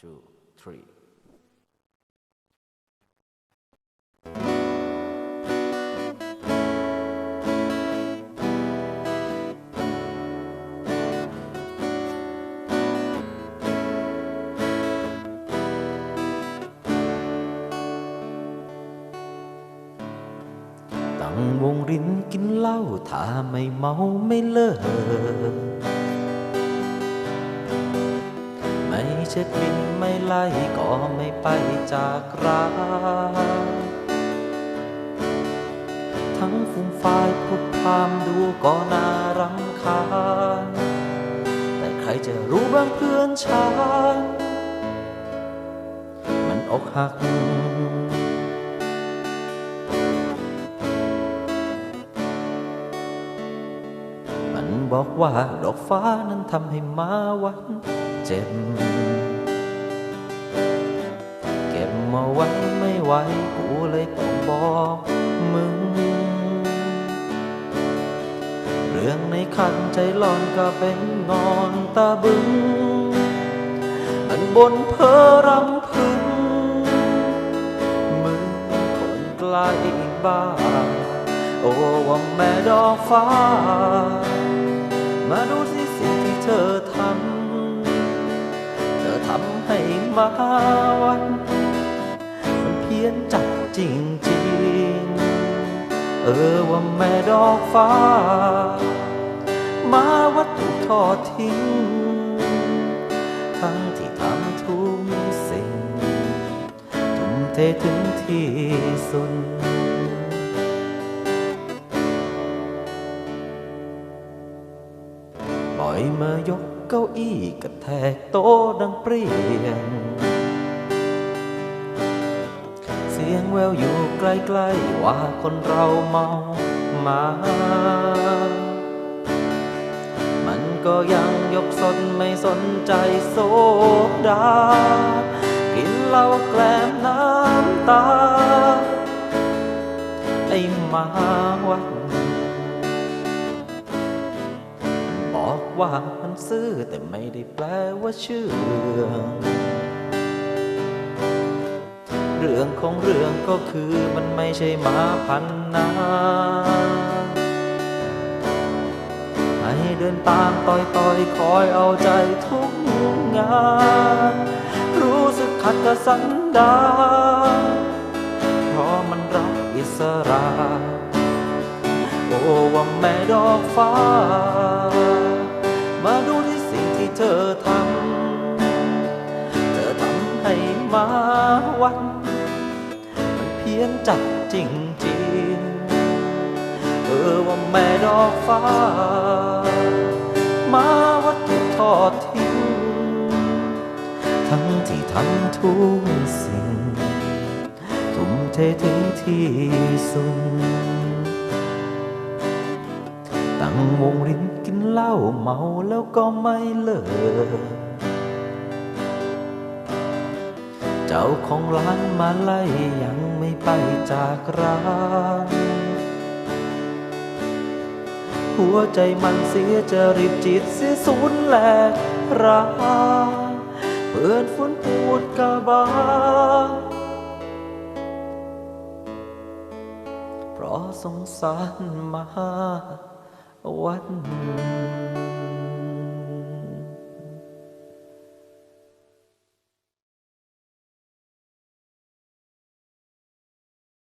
two three ตั้งวงรินกินเหล้ ช็ดบินไม่ไล่ก็ไม่ไปจากร้านทั้งฟุ้งฟายพุดพามดูก็น่ารำคาญ แต่ใครจะรู้บ้างเพื่อนฉันมันอกหัก บอกว่าดอกฟ้านั้นทำให้มาวันเจ็บ เก็บมาไว้ไม่ไหวกูเลยต้องบอกมึง เรื่องในคันใจร้อนก็เป็นงอนตาบึงมันบนเพอรำพึง มึงคนกล้บ้าโอ้ว่าแม่ดอกฟ้า มาดูสิสิ่งที่เธอทำ เธอทำให้มาวัน มันเพี้ยนจัดจริงๆเออว่าแม่ดอกฟ้า มาวัดถูกทอดทิ้ง ทั้งที่ทำทุกสิ่ง ทุ่มเทถึงที่สุด อยมายกเก้าอี้กระแทกโต๊ะดังเปรี้ยง เสียงแววอยู่ใกล้ๆว่าคนเราเมามา มันก็ยังยกสนไม่สนใจโซดา กินเหล้าแกล้มน้ำตา ไอ้หมาวัด ว่ามันซื่อแต่ไม่ได้แปลว่าเชื่อ เรื่องของเรื่องก็คือมันไม่ใช่หมาพันนาให้เดินตามต่อยต่อยคอยเอาใจทุกงาน รู้สึกขัดกับสันดานเพราะมันรักอิสระ โอ้ว่าแม่ดอกฟ้า มาดูที่สิ่งที่เธอทำ เธอทำให้มาวัน มันเพี้ยนจัดจริงๆเออว่าแม่ดอกฟ้า มาวัดถูกทอดทิ้ง ทั้งที่ทำทุกสิ่ง ทุ่มเทถึงที่สุดตั้งวงรินกิน เหล้าเมาแล้วก็ไม่เลิก เจ้าของร้านมาไล่ยังไม่ไปจากร้าน หัวใจมันเสียจะรีบจิตเสียสูญแหลกราเปื่อนฝุ่นปวดกระบาเพราะสงสารมา what